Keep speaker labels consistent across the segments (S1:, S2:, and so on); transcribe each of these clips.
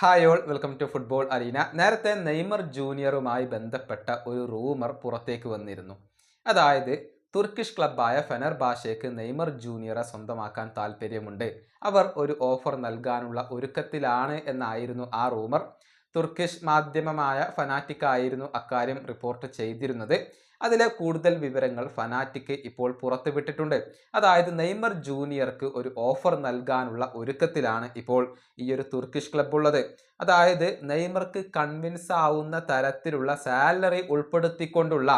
S1: Hi all welcome to football arena നേരത്തെ Neymar ജൂനിയറുമായി ബന്ധപ്പെട്ട ഒരു റൂമർ പുറത്തേക്ക് വന്നിരുന്നു. അതായത് തുർക്കിഷ് ക്ലബ്ബായ ഫെനർ ബാഷയ്ക്ക് നെയ്മർ ജൂനിയറെ സ്വന്തമാക്കാൻ താല്പര്യമുണ്ട് അവർ ഒരു ഓഫർ നൽകാനുള്ള ഒരുക്കത്തിലാണ് എന്നായിരുന്നു ആ റൂമർ. തുർക്കിഷ് മാധ്യമമായ ഫനാറ്റിക് ആയിരുന്നു അക്കാര്യം റിപ്പോർട്ട് ചെയ്തിരുന്നത്. അതിലെ കൂടുതൽ വിവരങ്ങൾ ഫനാറ്റിക് ഇപ്പോൾ പുറത്തുവിട്ടിട്ടുണ്ട്. അതായത് നെയ്മർ ജൂനിയർക്ക് ഒരു ഓഫർ നൽകാനുള്ള ഒരുക്കത്തിലാണ് ഇപ്പോൾ ഈ ഒരു തുർക്കിഷ് ക്ലബ് ഉള്ളത്. അതായത് നെയ്മർക്ക് കൺവിൻസ് ആവുന്ന തരത്തിലുള്ള സാലറി ഉൾപ്പെടുത്തിക്കൊണ്ടുള്ള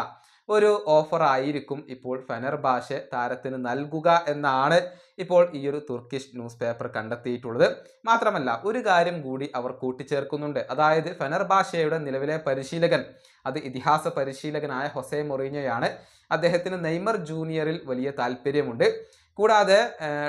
S1: ഒരു ഓഫർ ആയിരിക്കും ഇപ്പോൾ ഫെനർബാഷ താരത്തിന് നൽകുക എന്നാണ് ഇപ്പോൾ ഈ ഒരു തുർക്കിഷ് ന്യൂസ് പേപ്പർ കണ്ടെത്തിയിട്ടുള്ളത്. മാത്രമല്ല ഒരു കാര്യം കൂടി അവർ കൂട്ടിച്ചേർക്കുന്നുണ്ട്. അതായത് ഫെനർബാഷയുടെ നിലവിലെ പരിശീലകൻ അത് ഇതിഹാസ പരിശീലകനായ ഹൊസെ മൊറീനയാണ് അദ്ദേഹത്തിന് നെയ്മർ ജൂനിയറിൽ വലിയ താല്പര്യമുണ്ട്. കൂടാതെ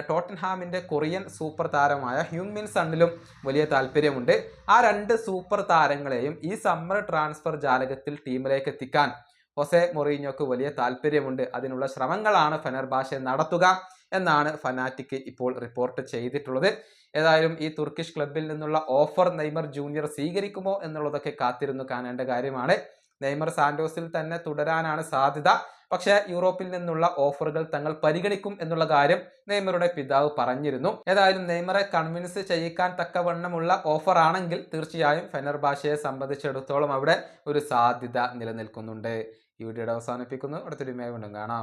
S1: ടോട്ടൻഹാമിന്റെ കൊറിയൻ സൂപ്പർ താരമായ ഹ്യൂമിൻ സണ്ണിലും വലിയ താല്പര്യമുണ്ട്. ആ രണ്ട് സൂപ്പർ താരങ്ങളെയും ഈ സമ്മർ ട്രാൻസ്ഫർ ജാലകത്തിൽ ടീമിലേക്ക് എത്തിക്കാൻ ഹൊസെ മൊറീഞ്ഞോക്ക് വലിയ താല്പര്യമുണ്ട്. അതിനുള്ള ശ്രമങ്ങളാണ് ഫെനർബാഷ നടത്തുക എന്നാണ് ഫനാറ്റിക് ഇപ്പോൾ റിപ്പോർട്ട് ചെയ്തിട്ടുള്ളത്. ഏതായാലും ഈ തുർക്കിഷ് ക്ലബിൽ നിന്നുള്ള ഓഫർ നെയ്മർ ജൂനിയർ സ്വീകരിക്കുമോ എന്നുള്ളതൊക്കെ കാത്തിരുന്നു കാണേണ്ട കാര്യമാണ്. നെയ്മർ സാന്റോസിൽ തന്നെ തുടരാനാണ് സാധ്യത. പക്ഷേ യൂറോപ്പിൽ നിന്നുള്ള ഓഫറുകൾ തങ്ങൾ പരിഗണിക്കും എന്നുള്ള കാര്യം നെയ്മറുടെ പിതാവ് പറഞ്ഞിരുന്നു. ഏതായാലും നെയ്മറെ കൺവിൻസ് ചെയ്യിക്കാൻ തക്കവണ്ണമുള്ള ഓഫർ ആണെങ്കിൽ തീർച്ചയായും ഫെനർബാഷയെ സംബന്ധിച്ചിടത്തോളം അവിടെ ഒരു സാധ്യത നിലനിൽക്കുന്നുണ്ട്. ഈ വീഡിയോയുടെ അവസാനിപ്പിക്കുന്നു. അടുത്തൊരു വീണ്ടും കാണാം.